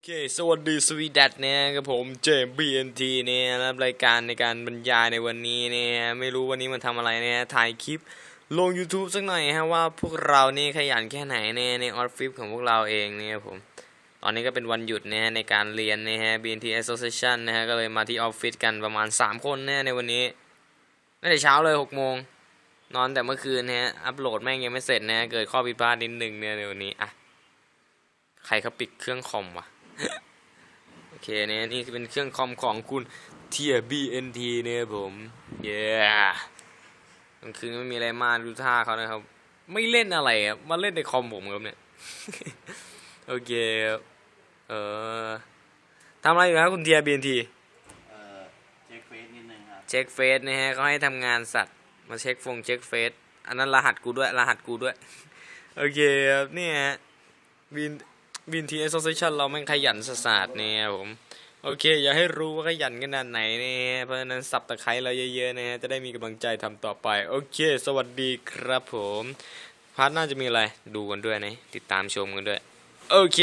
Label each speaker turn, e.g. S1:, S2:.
S1: โอเค สวัสดีสวีดัตเนี่ยกับผมเจมบีเอ็นทีเนี่ยรับรายการในการบรรยายในวันนี้เนี่ยไม่รู้วันนี้มันทำอะไรเนี่ยถ่ายคลิปลง YouTube สักหน่อยฮะว่าพวกเรานี่ขยันแค่ไหนเนี่ยในออฟฟิศของพวกเราเองเนี่ยผม ตอนนี้ก็เป็นวันหยุดเนะฮะในการเรียนนะฮะ BNT Association นะฮะก็เลยมาที่ออฟฟิศกันประมาณ 3 คนเนะในวันนี้ตั้งแต่เช้าเลย6โมงนอนแต่เมื่อคืนนะฮะอัปโหลดแม่งยังไม่เสร็จนะเกิดข้อผิดพลาดนิดนึงเนี่ยในวันนี้อะใครเขาปิดเครื่องคอมวะ โอเคเนี่ยนี่คือเป็นเครื่องคอมของคุณเทีย BNT เนี่ยผมเย้กลางคืนไม่มีอะไรมากดูท่าเขานะครับ ไม่เล่นอะไรอะมาเล่นในคอมผมครับเนี่ย โอเคครับเออทำอะไรอยู่ครับคุณเทีย BNT
S2: เอ่อเช็คเฟซนิดนึงครับ
S1: เช็คเฟซนะฮะเขาให้ทำงานสัตว์มาเช็คฟงเช็คเฟซอันนั้นรหัสกูด้วยรหัสกูด้วย โอเคครับเนี่ยบิน บินทีแอสโซเซชันเราแม่งขยันสสาดเนี่ยผม โอเค อย่าให้รู้ว่าขยันขนาดไหนเนี่ย เพราะฉะนั้นสับตะไคร้เราเยอะๆนะฮะ จะได้มีกำลังใจทำต่อไป โอเค สวัสดีครับผม พาร์ทหน่าจะมีอะไร ดูกันด้วยนะ ติดตามชมกันด้วย โอเค